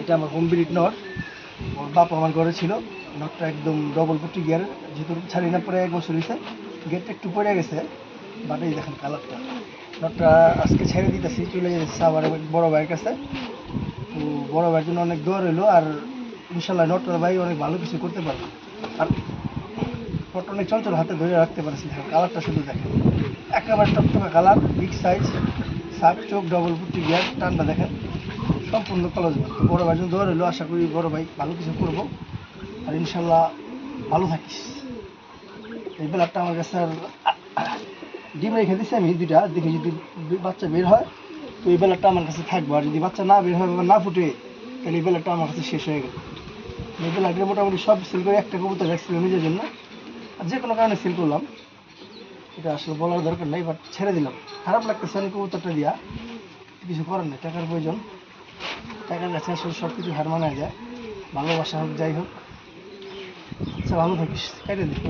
এটা আমার breed not ওর বাপ আমার ঘরে ছিল। নটটা একদম ডবল পট্টি গিয়ার যেহেতু ছাড়ি না, পরে এক বছর হয়েছে গেটটা একটু পড়ে গেছে বাট এই দেখেন কালারটা নটটা আজকে ছেড়ে দিতেছি, চলে যাচ্ছে আবার বড় ভাইয়ের কাছে। তো বড় ভাইয়ের জন্য অনেক দোয়া রইল, আর ইনশাল্লাহ নটটা ভাই অনেক ভালো কিছু করতে পারবে। আর নটটা অনেক চঞ্চল হাতে ধরে রাখতে পারছি, দেখেন কালারটা শুধু দেখেন। একেবারে টকটকা কালার বিগ সাইজ সাপ চোখ ডবল পুটি গিয়ার টানটা দেখেন। সম্পূর্ণ কলেজ বড় ভাই দোয়া রইল। আশা করি বড় ভাই ভালো কিছু করব। আর ইনশাল্লাহ ভালো থাকিস। এই বেলারটা আমার কাছে আর ডিম রেখে দিচ্ছি আমি দুইটা। দেখি যদি বাচ্চা বের হয়, তো এই বেলারটা আমার কাছে থাকব। আর যদি বাচ্চা না বের হয় বা না ফুটে, তাহলে এই বেলারটা আমার কাছে শেষ হয়ে গেল। এই বেলারটা মোটামুটি সব সেল করে একটা কবুতর রাখছিল নিজের জন্য। আর যে কোনো কারণে সেল করলাম। এটা আসলে বলার দরকার নেই বাট ছেড়ে দিলাম। খারাপ লাগতেছে আমি কবুতরটা দিয়া। কিছু করার নেই, টাকার প্রয়োজন। টাকার কাছে আসলে সব কিছু হার মানা যায়। ভালোবাসা হোক, যাই হোক। আচ্ছা ভালো থাকিস। কেটে দিই